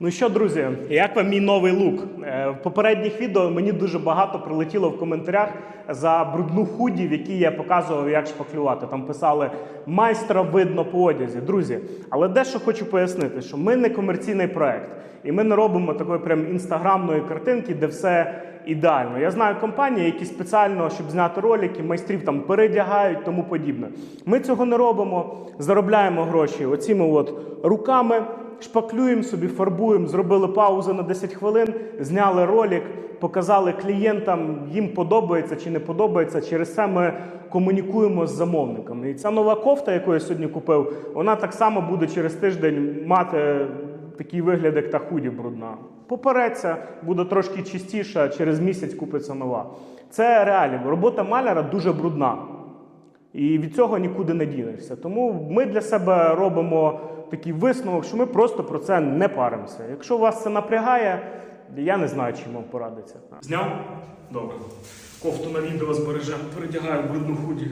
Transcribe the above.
Ну що, друзі, як вам мій новий лук? Е, В попередніх відео мені дуже багато прилетіло в коментарях за брудну худі, в якій я показував, як шпаклювати. Там писали майстра видно по одязі. Друзі, але дещо хочу пояснити, що ми не комерційний проект, і ми не робимо такої прям інстаграмної картинки, де все ідеально. Я знаю компанії, які спеціально, щоб зняти ролики, майстрів там передягають, тому подібне. Ми цього не робимо, заробляємо гроші оціми от руками. Шпаклюємо собі, фарбуємо, зробили паузу на 10 хвилин, зняли ролик, показали клієнтам, їм подобається чи не подобається. Через це ми комунікуємо з замовниками. І ця нова кофта, яку я сьогодні купив, вона так само буде через тиждень мати такий вигляд, як та худі брудна. Попереться, буде трошки чистіше, а через місяць купиться нова. Це реалії. Робота маляра дуже брудна. І від цього нікуди не дінешся. Тому ми для себе робимо такий висновок, що ми просто про це не паримося. Якщо вас це напрягає, я не знаю, чим вам порадиться. Зняв? Добре. Кофту на відео збережемо, передягаю брудну худі.